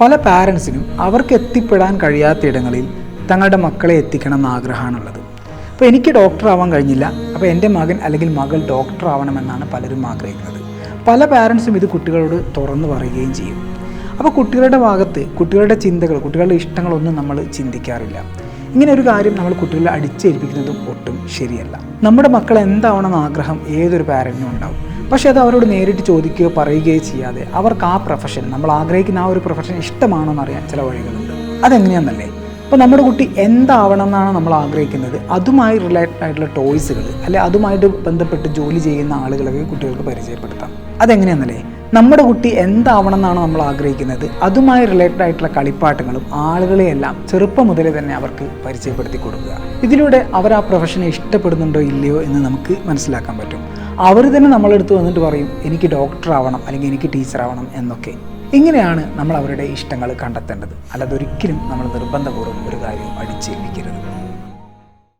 പല പാരൻസിനും അവർക്ക് എത്തിപ്പെടാൻ കഴിയാത്ത ഇടങ്ങളിൽ തങ്ങളുടെ മക്കളെ എത്തിക്കണം എന്ന ആഗ്രഹമാണുള്ളത് അപ്പോൾ എനിക്ക് ഡോക്ടർ ആവാൻ കഴിഞ്ഞില്ല. അപ്പോൾ എന്റെ മകൻ അല്ലെങ്കിൽ മകൾ ഡോക്ടർ ആവണമെന്നാണ് പലരും ആഗ്രഹിക്കുന്നത്. പല പാരൻസും ഇത് കുട്ടികളോട് തുറന്നു പറയുകയും ചെയ്യും. അപ്പോൾ കുട്ടികളുടെ ഭാഗത്ത് കുട്ടികളുടെ ചിന്തകൾ കുട്ടികളുടെ ഇഷ്ടങ്ങളൊന്നും നമ്മൾ ചിന്തിക്കാറില്ല. ഇങ്ങനെ ഒരു കാര്യം നമ്മൾ കുട്ടികളെ അടിച്ചേൽപ്പിക്കുന്നതും ഒട്ടും ശരിയല്ല. നമ്മുടെ മക്കൾ എന്താവണമെന്ന് ആഗ്രഹം ഏതൊരു പാരന്റിനും ഉണ്ടാവും. പക്ഷേ അത് അവരോട് നേരിട്ട് ചോദിക്കുകയോ പറയുകയോ ചെയ്യാതെ അവർക്ക് ആ പ്രൊഫഷൻ നമ്മൾ ആഗ്രഹിക്കുന്ന ആ ഒരു പ്രൊഫഷൻ ഇഷ്ടമാണോ എന്നറിയാൻ ചില വഴികളുണ്ട്. അതെങ്ങനെയാണെന്നല്ലേ അപ്പോൾ നമ്മുടെ കുട്ടി എന്താവണം എന്നാണ് നമ്മൾ ആഗ്രഹിക്കുന്നത്? അതുമായി റിലേറ്റഡ് ആയിട്ടുള്ള ടോയ്സുകൾ അല്ലെ അതുമായിട്ട് ബന്ധപ്പെട്ട് ജോലി ചെയ്യുന്ന ആളുകളൊക്കെ കുട്ടികൾക്ക് പരിചയപ്പെടുത്താം. അതെങ്ങനെയാണെന്നല്ലേ നമ്മുടെ കുട്ടി എന്താവണം എന്നാണ് നമ്മൾ ആഗ്രഹിക്കുന്നത്. അതുമായി റിലേറ്റഡ് ആയിട്ടുള്ള കളിപ്പാട്ടങ്ങളും ആളുകളെയെല്ലാം ചെറുപ്പം മുതലേ തന്നെ അവർക്ക് പരിചയപ്പെടുത്തി കൊടുക്കുക. ഇതിലൂടെ അവർ ആ പ്രൊഫഷനെ ഇഷ്ടപ്പെടുന്നുണ്ടോ ഇല്ലയോ എന്ന് നമുക്ക് മനസ്സിലാക്കാൻ പറ്റും. അവർ തന്നെ നമ്മളെടുത്ത് വന്നിട്ട് പറയും എനിക്ക് ഡോക്ടർ ആവണം അല്ലെങ്കിൽ എനിക്ക് ടീച്ചർ ആവണം എന്നൊക്കെ. ഇങ്ങനെയാണ് നമ്മൾ അവരുടെ ഇഷ്ടങ്ങൾ കണ്ടെത്തേണ്ടത്. അല്ലാതെ ഒരിക്കലും നമ്മൾ നിർബന്ധപൂർവം ഒരു കാര്യം അടിച്ചേൽപ്പിക്കുക